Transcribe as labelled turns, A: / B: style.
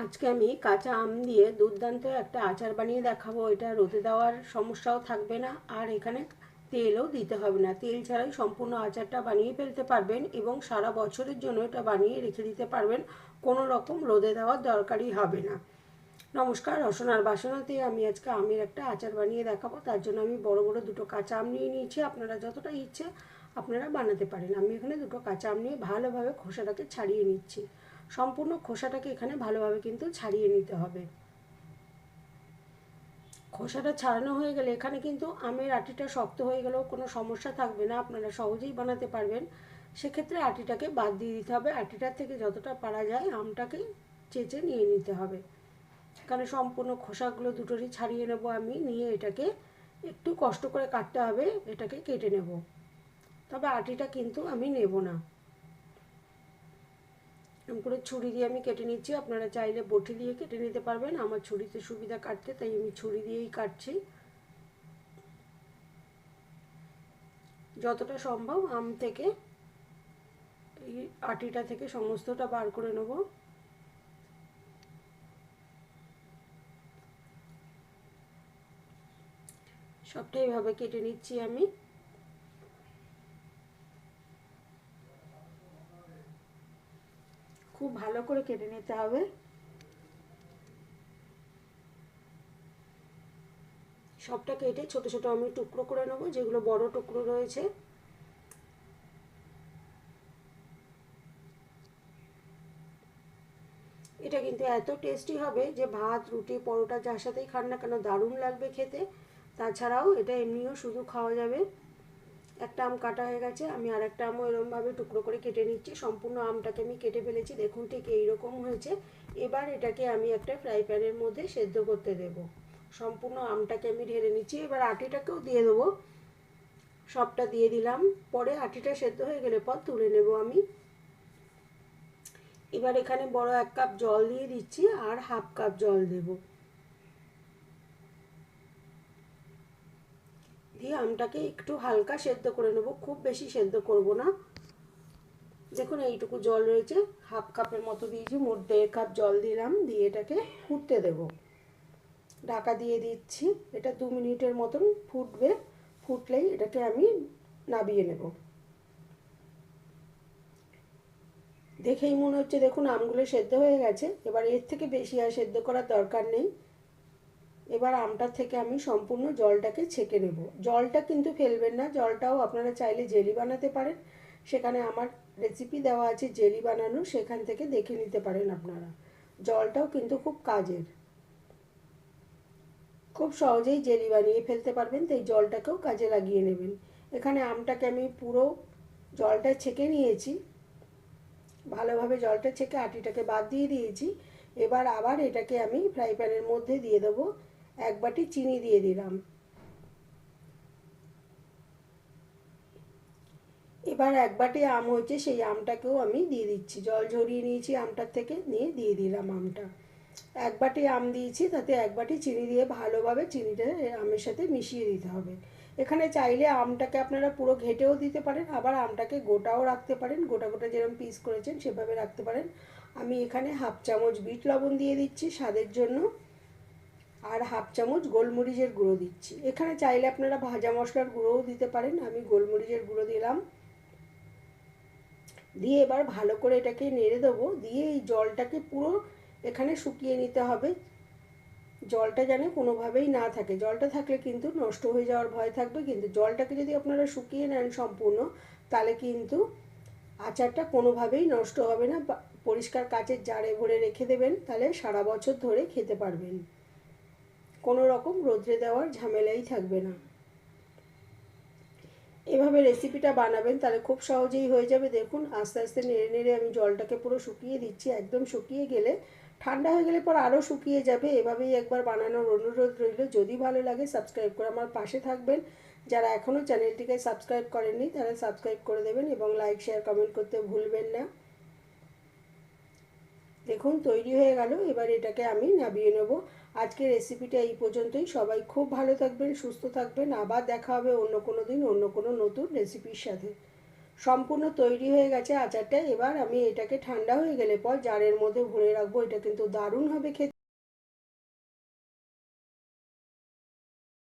A: আজকে আমি কাঁচা আম দিয়ে দুর্দান্ত একটা আচার বানিয়ে দেখাবো। এটা রোদে দেওয়ার সমস্যাও থাকবে না, আর এখানে তেলও দিতে হবে না। তেল ছাড়াই সম্পূর্ণ আচারটা বানিয়ে ফেলতে পারবেন এবং সারা বছরের জন্য এটা বানিয়ে রেখে দিতে পারবেন। কোনো রকম রোদে দেওয়ার দরকারই হবে না। নমস্কার, রসনার বাসনাতে আমি আজকে আমের একটা আচার বানিয়ে দেখাবো। তার জন্য আমি বড় বড় দুটো কাঁচা আম নিয়ে নিয়েছি। আপনারা যতটা ইচ্ছে আপনারা বানাতে পারেন। আমি এখানে দুটো কাঁচা আম নিয়ে ভালোভাবে খোসাটাকে ছাড়িয়ে নিচ্ছি। সম্পূর্ণ খোসাটাকে এখানে ভালোভাবে কিন্তু ছাড়িয়ে নিতে হবে। খোসাটা ছাড়ানো হয়ে গেলে এখানে কিন্তু আমের আটিটা শক্ত হয়ে গেলেও কোনো সমস্যা থাকবে না, আপনারা সহজেই বানাতে পারবেন। সেক্ষেত্রে আটিটাকে বাদ দিয়ে দিতে হবে। আটিটার থেকে যতটা পারা যায় আমটাকে চেঁচে নিয়ে নিতে হবে। এখানে সম্পূর্ণ খোসাগুলো দুটোরই ছাড়িয়ে নেব আমি, নিয়ে এটাকে একটু কষ্ট করে কাটতে হবে, এটাকে কেটে নেব। তবে আটিটা কিন্তু আমি নেব না। এরকম করে ছুরি দিয়ে আমি কেটে নিচ্ছি। আপনারা চাইলে বটি দিয়ে কেটে নিতে পারবেন। আমার ছুরিতে সুবিধা কাটতে, তাই আমি ছুরি দিয়েই কাটছি। যতটা সম্ভব আম থেকে, এই আটিটা থেকে সমস্তটা বার করে নেব। সবটাই ভাবে কেটে নিচ্ছি আমি। খুব ভালো করে কেটে নিতে হবে। সবটা কেটে ছোট ছোট আমি টুকরো করে নেব, যেগুলো বড় টুকরো রয়েছে। এটা কিন্তু এত টেস্টি হবে যে ভাত, রুটি, পরোটা যার সাথেই খান না কেন দারুণ লাগবে খেতে। তাছাড়াও এটা এমনিও শুধু খাওয়া যাবে। একটা আম কাটা হয়ে গেছে, আমি আর একটা আমও এরমভাবে টুকরো করে কেটে নিচ্ছি, সম্পূর্ণ আমটাকে আমি কেটে ফেলেছি, দেখুন ঠিক এইরকম হয়েছে। এবার এটাকে আমি একটা ফ্রাই প্যানের মধ্যে সেদ্ধ করতে দেব। সম্পূর্ণ আমটাকে আমি ঢেলে নিচ্ছি, এবার আটিটাকেও দিয়ে দেবো। সবটা দিয়ে দিলাম, পরে আটিটা সেদ্ধ হয়ে গেলে পর তুলে নেব আমি। এবার এখানে বড় এক কাপ জল দিয়ে দিচ্ছি, আর হাফ কাপ জল দেবো দিয়ে আমটাকে একটু হালকা সেদ্ধ করে নেব, খুব বেশি সেদ্ধ করব না। দেখুন, এইটুকু জল রয়েছে, হাফ কাপের মতো দিয়েছি, মোট দেড় কাপ জল দিলাম, দিয়ে এটাকে ফুটতে দেব। ঢাকা দিয়ে দিচ্ছি, এটা দু মিনিটের মতন ফুটবে, ফুটলেই এটাকে আমি নাবিয়ে নেব। দেখেই মনে হচ্ছে, দেখুন, আমগুলো সেদ্ধ হয়ে গেছে, এবার এর থেকে বেশি আর সেদ্ধ করার দরকার নেই। এবার আমটার থেকে আমি সম্পূর্ণ জলটাকে ছেঁকে নেব। জলটা কিন্তু ফেলবেন না, জলটাও আপনারা চাইলে জেলি বানাতে পারেন। সেখানে আমার রেসিপি দেওয়া আছে জেলি বানানো, সেখান থেকে দেখে নিতে পারেন আপনারা। জলটাও কিন্তু খুব কাজের। খুব সহজেই জেলি বানিয়ে ফেলতে পারবেন, তাই জলটাকেও কাজে লাগিয়ে নেবেন। এখানে আমটাকে আমি পুরো জলটা ছেঁকে নিয়েছি। ভালোভাবে জলটা ছেঁকে আটিটাকে বাদ দিয়ে দিয়েছি। এবার আবার এটাকে আমি ফ্রাই প্যানের মধ্যে দিয়ে দেবো। এক বাটি চিনি দিয়ে দিলাম। এবার এক বাটি আম হয়েছে, সেই আমটাকেও আমি দিয়ে দিচ্ছি। জল ঝরিয়ে নিয়েছি আমটার থেকে, নিয়ে দিয়ে দিলাম আমটা। এক বাটি আম দিয়েছি, তাতে এক বাটি চিনি দিয়ে ভালোভাবে চিনিটা আমের সাথে মিশিয়ে দিতে হবে। এখানে চাইলে আমটাকে আপনারা পুরো ঘেটেও দিতে পারেন, আবার আমটাকে গোটাও রাখতে পারেন। গোটা গোটা যেরকম পিস করেছেন, সেভাবে রাখতে পারেন। আমি এখানে হাফ চামচ বিট লবণ দিয়ে দিচ্ছি স্বাদের জন্য। আর হাফ চামচ গোলমরিচের গুঁড়ো দিচ্ছি। এখানে চাইলে আপনারা ভাজা মশলার গুঁড়োও দিতে পারেন। আমি গোলমরিচের গুঁড়ো দিলাম। দিয়ে এবার ভালো করে এটাকে নেড়ে দেবো। দিয়ে এই জলটাকে পুরো এখানে শুকিয়ে নিতে হবে। জলটা যেন কোনোভাবেই না থাকে। জলটা থাকলে কিন্তু নষ্ট হয়ে যাওয়ার ভয় থাকবে। কিন্তু জলটাকে যদি আপনারা শুকিয়ে নেন সম্পূর্ণ, তাহলে কিন্তু আচারটা কোনোভাবেই নষ্ট হবে না। পরিষ্কার কাচের জারে ভরে রেখে দেবেন, তাহলে সারা বছর ধরে খেতে পারবেন। কোনো রকম রোদ্রে দেওয়ার ঝামেলাই থাকবে না। এভাবে রেসিপিটা বানাবেন তাহলে খুব সহজেই হয়ে যাবে। দেখুন, আস্তে আস্তে নেড়ে নেড়ে আমি জলটাকে পুরো শুকিয়ে দিচ্ছি। একদম শুকিয়ে গেলে, ঠান্ডা হয়ে গেলে পর আরও শুকিয়ে যাবে। এভাবেই একবার বানানোর অনুরোধ রইল। যদি ভালো লাগে সাবস্ক্রাইব করে আমার পাশে থাকবেন। যারা এখনও চ্যানেলটিকে সাবস্ক্রাইব করেননি, তারা সাবস্ক্রাইব করে দেবেন এবং লাইক শেয়ার কমেন্ট করতে ভুলবেন না। দেখুন, তৈরি হয়ে গেল। এবার এটাকে আমি নাবিয়ে নেব। আজকের রেসিপিটা এই পর্যন্তই। সবাই খুব ভালো থাকবেন, সুস্থ থাকবেন। আবার দেখা হবে অন্য কোনো দিন, অন্য কোনো নতুন রেসিপির সাথে। সম্পূর্ণ তৈরি হয়ে গেছে আচারটা। এবার আমি এটাকে ঠান্ডা হয়ে গেলে পর জারের মধ্যে ভরে রাখব। এটা কিন্তু দারুণ হবে খেতে।